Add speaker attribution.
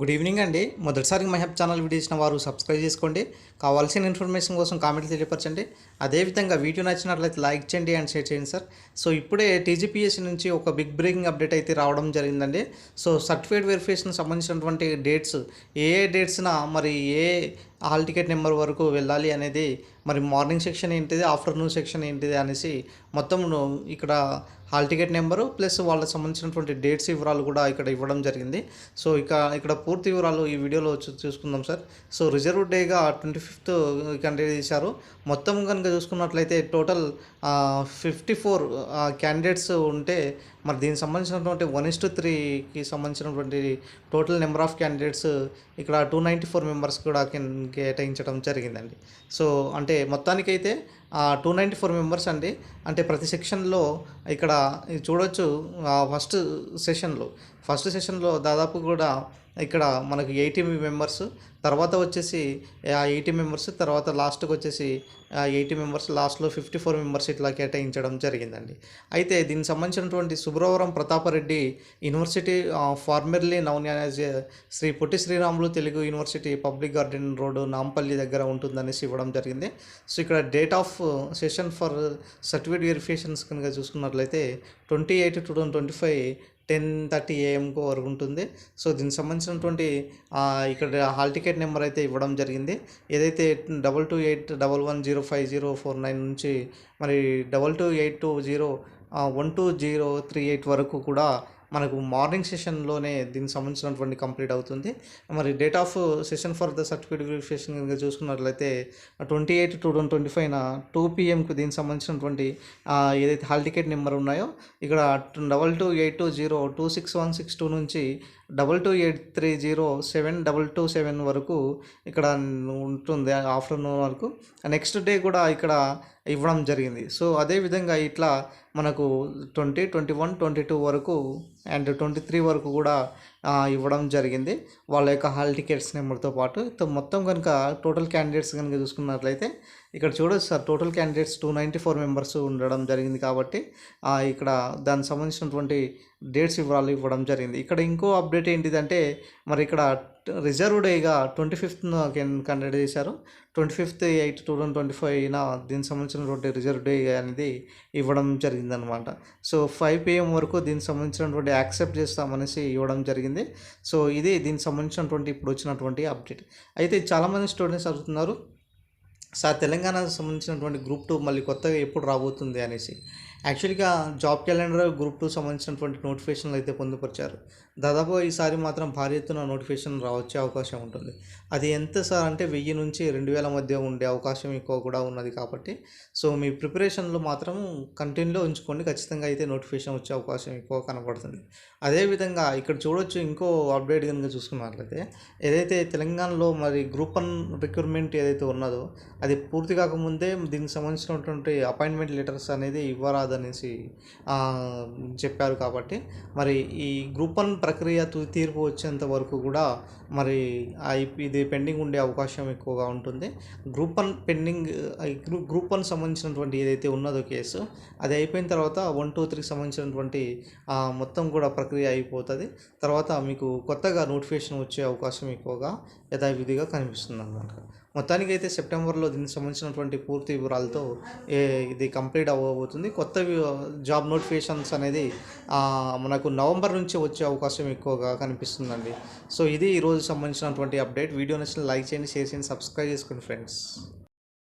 Speaker 1: Good evening అండి. మొదటిసారి మహబ్ channel video ఇచ్చిన వారు సబ్స్క్రైబ్ చేసుకోండి. కావాల్సిన ఇన్ఫర్మేషన్ కోసం కామెంట్లు తెలియపరచండి. అదేవిధంగా వీడియో నచ్చినట్లయితే లైక్ చేయండి అండ్ షేర్ చేయండి సార్. సో ఇప్పుడే టీజీపీఎస్సీ నుంచి ఒక బిగ్ బ్రేకింగ్ అప్డేట్ అయితే రావడం జరిగిందండి. సో సర్టిఫికేట్ వెరిఫికేషన్ సంబంధించినటువంటి డేట్స్ ఏ ఏ డేట్స్న మరి ఏ హాల్ టికెట్ నెంబర్ వరకు వెళ్ళాలి అనేది మరి మార్నింగ్ సెక్షన్ ఏంటిది ఆఫ్టర్నూన్ సెక్షన్ ఏంటిది అనేసి మొత్తం ఇక్కడ హాల్ టికెట్ నెంబరు ప్లస్ వాళ్ళకి సంబంధించినటువంటి డేట్స్ వివరాలు కూడా ఇక్కడ ఇవ్వడం జరిగింది. సో ఇక ఇక్కడ పూర్తి వివరాలు ఈ వీడియోలో చూసుకుందాం సార్. సో రిజర్వ్ డేగా ట్వంటీ ఫిఫ్త్ కండక్ట్ చేశారు. మొత్తం కనుక చూసుకున్నట్లయితే టోటల్ ఫిఫ్టీ ఫోర్ క్యాండిడేట్స్ ఉంటే మరి దీనికి సంబంధించినటువంటి వన్ ఇస్ టు త్రీకి సంబంధించినటువంటి టోటల్ నెంబర్ ఆఫ్ క్యాండిడేట్స్ ఇక్కడ టూ నైంటీ ఫోర్ మెంబర్స్ కూడా కేటాయించడం జరిగిందండి. సో అంటే మొత్తానికైతే టూ నైంటీ ఫోర్ మెంబర్స్ అండి. అంటే ప్రతి సెక్షన్లో ఇక్కడ ఇది చూడొచ్చు ఫస్ట్ సెషన్లో ఫస్ట్ సెషన్లో దాదాపు కూడా ఇక్కడ మనకు ఎయిటీ మెంబర్స్ తర్వాత వచ్చేసి ఎయిటీ మెంబర్స్ తర్వాత లాస్ట్కి వచ్చేసి ఎయిటీ మెంబర్స్ లాస్ట్లో ఫిఫ్టీ ఫోర్ మెంబర్స్ ఇట్లా కేటాయించడం జరిగిందండి. అయితే దీనికి సంబంధించినటువంటి Suravaram Pratapa Reddy university formerly known as Sri Potti Sriramulu Telugu university public garden road Nampally దగ్గర ఉంటుందనేసి ఇవ్వడం జరిగింది. సో ఇక్కడ date of session for certificate verifications కనుక చూసుకున్నట్లయితే twenty eight two thousand twenty five ten thirty ఏఎంకు వరకు ఉంటుంది. So దీనికి సంబంధించినటువంటి ఇక్కడ హాల్ టికెట్ నెంబర్ అయితే ఇవ్వడం జరిగింది. ఏదైతే double two eight double one zero five zero four nine నుంచి మరి double two eight two zero one two zero three eight వరకు కూడా మనకు మార్నింగ్ సెషన్లోనే దీనికి సంబంధించినటువంటి కంప్లీట్ అవుతుంది. మరి date of session for the certificate verification కనుక చూసుకున్నట్లయితే twenty eight two thousand twenty ఫైవ్న two పిఎంకు దీనికి సంబంధించినటువంటి ఏదైతే హాల్ టికెట్ నెంబర్ ఉన్నాయో ఇక్కడ double two eight two zero two six one six two నుంచి double two eight three zero seven double two seven వరకు ఇక్కడ ఉంటుంది ఆఫ్టర్నూన్ వరకు. నెక్స్ట్ డే కూడా ఇక్కడ ఇవ్వడం జరిగింది. సో అదేవిధంగా ఇట్లా మనకు twenty twenty one twenty two వరకు అండ్ ట్వంటీ త్రీ వరకు కూడా ఇవ్వడం జరిగింది. వాళ్ళ యొక్క హాల్ టికెట్స్ నెంబర్తో పాటు. మొత్తం కనుక టోటల్ క్యాండిడేట్స్ కనుక చూసుకున్నట్లయితే ఇక్కడ చూడొచ్చు sir total candidates two ninety four members ఉండడం జరిగింది కాబట్టి ఇక్కడ దానికి సంబంధించినటువంటి డేట్స్ వివరాలు ఇవ్వడం జరిగింది. ఇక్కడ ఇంకో అప్డేట్ ఏంటిదంటే మరి ఇక్కడ రిజర్వ్ డేగా ట్వంటీ ఫిఫ్త్న కండక్ట్ చేశారు. Twenty fifth eight two thousand twenty ఫైవ్న దీనికి సంబంధించినటువంటి రిజర్వ్ డే అనేది ఇవ్వడం జరిగిందనమాట. సో ఫైవ్ పిఎం వరకు దీనికి సంబంధించినటువంటి యాక్సెప్ట్ చేస్తామనేసి ఇవ్వడం జరిగింది. సో ఇది దీనికి సంబంధించినటువంటి ఇప్పుడు వచ్చినటువంటి అప్డేట్. అయితే చాలామంది స్టూడెంట్స్ అడుగుతున్నారు సార్ తెలంగాణకు సంబంధించినటువంటి గ్రూప్ టూ మళ్ళీ కొత్తగా ఎప్పుడు రాబోతుంది అనేసి. యాక్చువల్గా జాబ్ క్యాలెండర్ గ్రూప్ టూ సంబంధించినటువంటి నోటిఫికేషన్లు అయితే పొందుపరిచారు. దాదాపు ఈసారి మాత్రం భారీ ఎత్తున నోటిఫికేషన్ రావచ్చే అవకాశం ఉంటుంది. అది ఎంత సార్ అంటే వెయ్యి నుంచి రెండు వేల మధ్య ఉండే అవకాశం ఎక్కువ కూడా ఉన్నది కాబట్టి సో మీ ప్రిపరేషన్లో మాత్రం కంటిన్యూలో ఉంచుకోండి. ఖచ్చితంగా అయితే నోటిఫికేషన్ వచ్చే అవకాశం ఎక్కువ కనపడుతుంది అదేవిధంగా ఇక్కడ చూడొచ్చు ఇంకో అప్డేట్ కనుక చూసుకున్నట్లయితే ఏదైతే తెలంగాణలో మరి గ్రూప్ వన్ రిక్రూట్మెంట్ ఏదైతే ఉన్నదో అది పూర్తి కాకముందే దీనికి సంబంధించినటువంటి అపాయింట్మెంట్ లెటర్స్ అనేది ఇవ్వరాదు. కాదనేసి చెప్పారు కాబట్టి. మరి ఈ గ్రూప్ వన్ ప్రక్రియ తీర్పు వచ్చేంత వరకు కూడా మరి ఇది పెండింగ్ ఉండే అవకాశం ఎక్కువగా ఉంటుంది. Group one pending group one సంబంధించినటువంటి ఏదైతే ఉన్నదో కేసు అది అయిపోయిన తర్వాత వన్ టూ త్రీకి సంబంధించినటువంటి మొత్తం కూడా ప్రక్రియ అయిపోతుంది. తర్వాత మీకు కొత్తగా నోటిఫికేషన్ వచ్చే అవకాశం ఎక్కువగా యథావిధిగా కనిపిస్తుంది అన్నమాట మొత్తానికి అయితే సెప్టెంబర్లో దీనికి సంబంధించినటువంటి పూర్తి వివరాలతో ఇది కంప్లీట్ అవ్వబోతుంది. కొత్త జాబ్ నోటిఫికేషన్స్ అనేది మనకు నవంబర్ నుంచి వచ్చే అవకాశం ఎక్కువగా కనిపిస్తుందండి. సో ఇది ఈరోజు సంబంధించినటువంటి అప్డేట్. వీడియో నచ్చిన లైక్ చేయండి షేర్ చేయండి సబ్స్క్రైబ్ చేసుకోండి ఫ్రెండ్స్.